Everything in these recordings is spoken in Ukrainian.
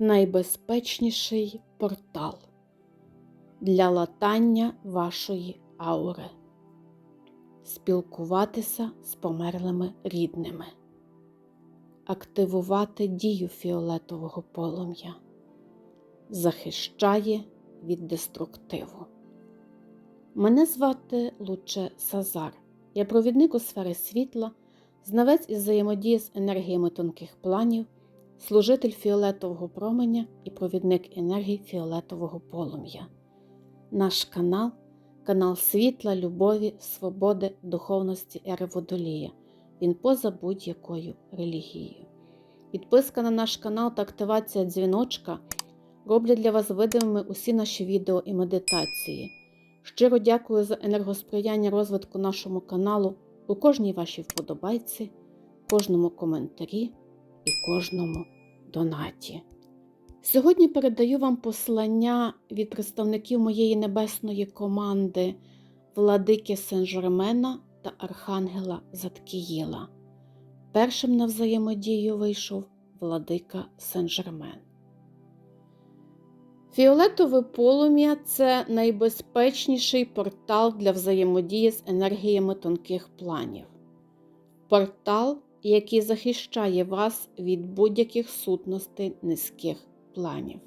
найбезпечніший портал для латання вашої аури, спілкуватися з померлими рідними, активувати дію фіолетового полум'я, захищає від деструктиву. Мене звати Луче Сазар. Я провідник у сфери світла, знавець із взаємодії з енергіями тонких планів, служитель фіолетового променя і провідник енергії фіолетового полум'я. Наш канал канал світла, любові, свободи, духовності ери водолія. Він поза будь-якою релігією. Підписка на наш канал та активація дзвіночка роблять для вас видимими усі наші відео і медитації. Щиро дякую за енергосприяння розвитку нашому каналу у кожній вашій вподобайці, кожному коментарі і кожному донаті. Сьогодні передаю вам послання від представників моєї небесної команди Владики Сен-Жермена та Архангела Заткіїла. Першим на взаємодію вийшов Владика Сен-Жермен. Фіолетове полум'я це найбезпечніший портал для взаємодії з енергіями тонких планів. Портал, який захищає вас від будь-яких сутностей низьких планів.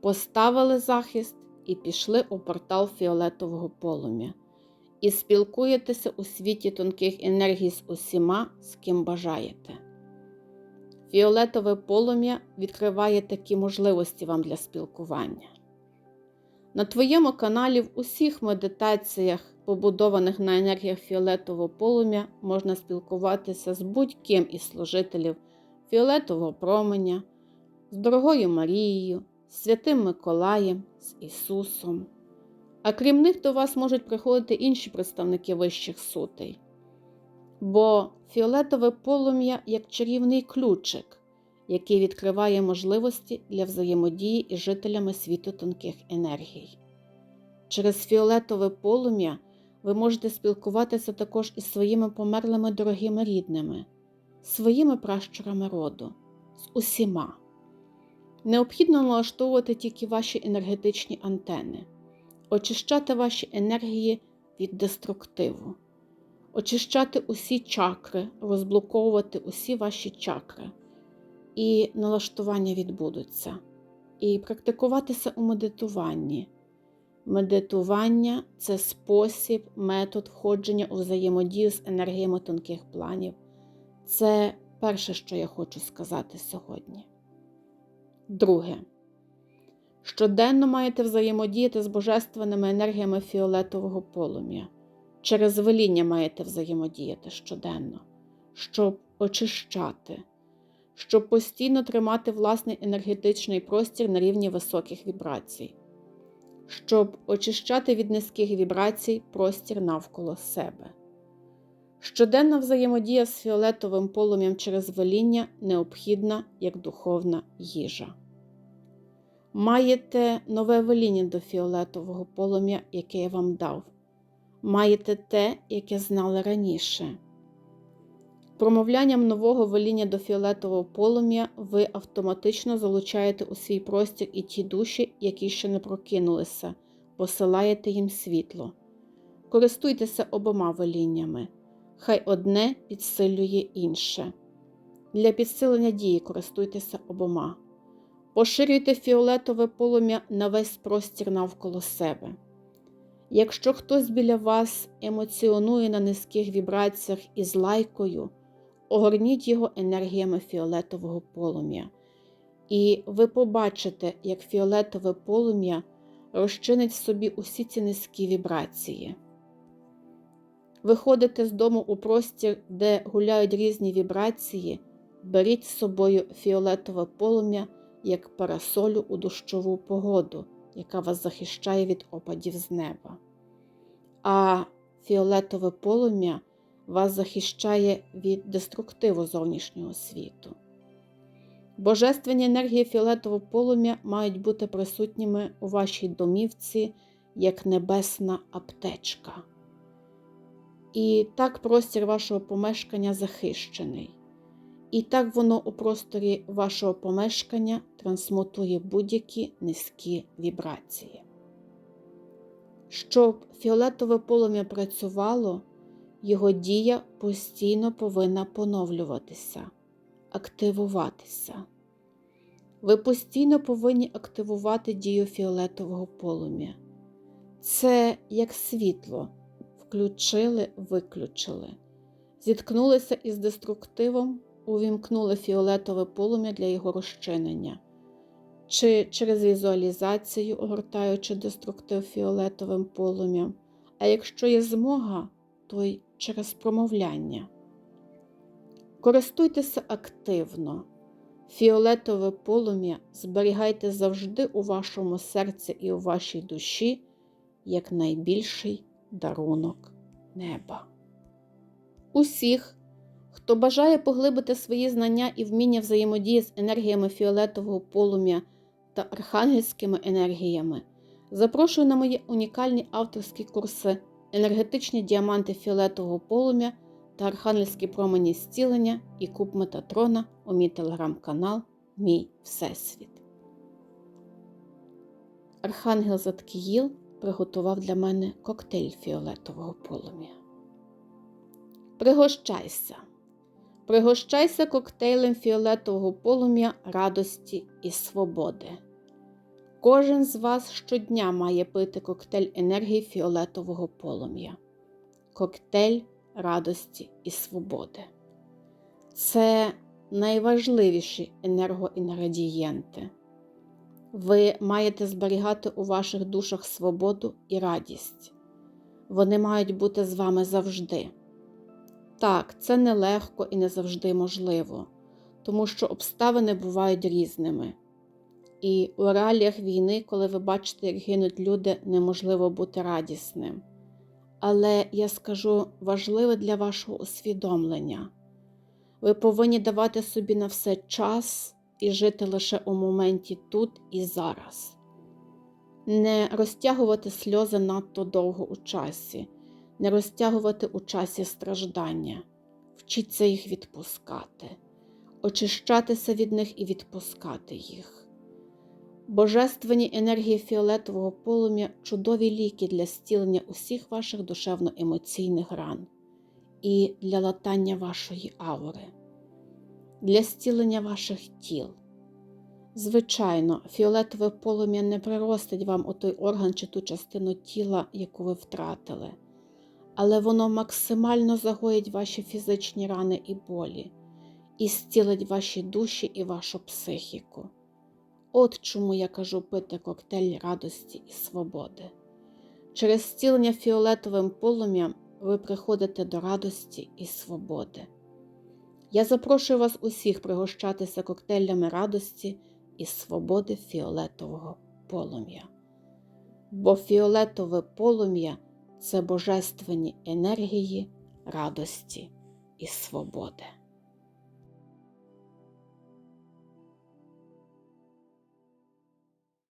Поставили захист і пішли у портал фіолетового полум'я. І спілкуєтеся у світі тонких енергій з усіма, з ким бажаєте. Фіолетове полум'я відкриває такі можливості вам для спілкування. На твоєму каналі в усіх медитаціях, побудованих на енергіях фіолетового полум'я, можна спілкуватися з будь-ким із служителів фіолетового променя, з дорогою Марією, з Святим Миколаєм, з Ісусом. А крім них, до вас можуть приходити інші представники вищих сутей бо фіолетове полум'я як чарівний ключик, який відкриває можливості для взаємодії із жителями світу тонких енергій. Через фіолетове полум'я ви можете спілкуватися також із своїми померлими дорогими рідними, своїми пращурами роду, з усіма. Необхідно налаштовувати тільки ваші енергетичні антени, очищати ваші енергії від деструктиву очищати усі чакри, розблоковувати усі ваші чакри, і налаштування відбудуться. І практикуватися у медитуванні. Медитування це спосіб, метод входження у взаємодію з енергіями тонких планів. Це перше, що я хочу сказати сьогодні. Друге. Щоденно маєте взаємодіяти з божественними енергіями фіолетового полум'я. Через веління маєте взаємодіяти щоденно, щоб очищати, щоб постійно тримати власний енергетичний простір на рівні високих вібрацій, щоб очищати від низьких вібрацій простір навколо себе. Щоденна взаємодія з фіолетовим полум'ям через веління необхідна як духовна їжа. Маєте нове веління до фіолетового полум'я, яке я вам дав маєте те, яке знали раніше. Промовлянням нового веління до фіолетового полум'я ви автоматично залучаєте у свій простір і ті душі, які ще не прокинулися, посилаєте їм світло. Користуйтеся обома веліннями, хай одне підсилює інше. Для підсилення дії користуйтеся обома. Поширюйте фіолетове полум'я на весь простір навколо себе. Якщо хтось біля вас емоціонує на низьких вібраціях із лайкою, огорніть його енергіями фіолетового полум'я, і ви побачите, як фіолетове полум'я розчинить в собі усі ці низькі вібрації. Виходите з дому у простір, де гуляють різні вібрації, беріть з собою фіолетове полум'я як парасолю у дощову погоду яка вас захищає від опадів з неба. А фіолетове полум'я вас захищає від деструктиву зовнішнього світу. Божественні енергії фіолетового полум'я мають бути присутніми у вашій домівці як небесна аптечка. І так простір вашого помешкання захищений. І так воно у просторі вашого помешкання трансмутує будь-які низькі вібрації. Щоб фіолетове полум'я працювало, його дія постійно повинна поновлюватися, активуватися. Ви постійно повинні активувати дію фіолетового полум'я. Це як світло, включили, виключили, зіткнулися із деструктивом, увімкнули фіолетове полум'я для його розчинення, чи через візуалізацію, огортаючи деструктив фіолетовим полум'ям, а якщо є змога, то й через промовляння. Користуйтеся активно. Фіолетове полум'я зберігайте завжди у вашому серці і у вашій душі як найбільший дарунок неба. Усіх, хто бажає поглибити свої знання і вміння взаємодії з енергіями фіолетового полум'я та архангельськими енергіями, запрошую на мої унікальні авторські курси енергетичні діаманти фіолетового полум'я та архангельські промені зцілення і куб Метатрона у мій телеграм-канал Мій Всесвіт. Архангел Заткіїл приготував для мене коктейль фіолетового полум'я. Пригощайся. Пригощайся коктейлем фіолетового полум'я радості і свободи. Кожен з вас щодня має пити коктейль енергії фіолетового полум'я. Коктейль радості і свободи. Це найважливіші енергоінгредієнти. Ви маєте зберігати у ваших душах свободу і радість. Вони мають бути з вами завжди. Так, це нелегко і не завжди можливо, тому що обставини бувають різними. І у реаліях війни, коли ви бачите, як гинуть люди, неможливо бути радісним. Але я скажу важливе для вашого усвідомлення. Ви повинні давати собі на все час і жити лише у моменті тут і зараз. Не розтягувати сльози надто довго у часі, не розтягувати у часі страждання, вчіться їх відпускати, очищатися від них і відпускати їх. Божественні енергії фіолетового полум'я чудові ліки для зцілення усіх ваших душевно-емоційних ран і для латання вашої аури, для зцілення ваших тіл. Звичайно, фіолетове полум'я не приростить вам у той орган чи ту частину тіла, яку ви втратили, але воно максимально загоїть ваші фізичні рани і болі, і зцілить ваші душі і вашу психіку. От чому я кажу пити коктейль радості і свободи. Через зцілення фіолетовим полум'ям ви приходите до радості і свободи. Я запрошую вас усіх пригощатися коктейлями радості і свободи фіолетового полум'я. Бо фіолетове полум'я це божественні енергії радості і свободи.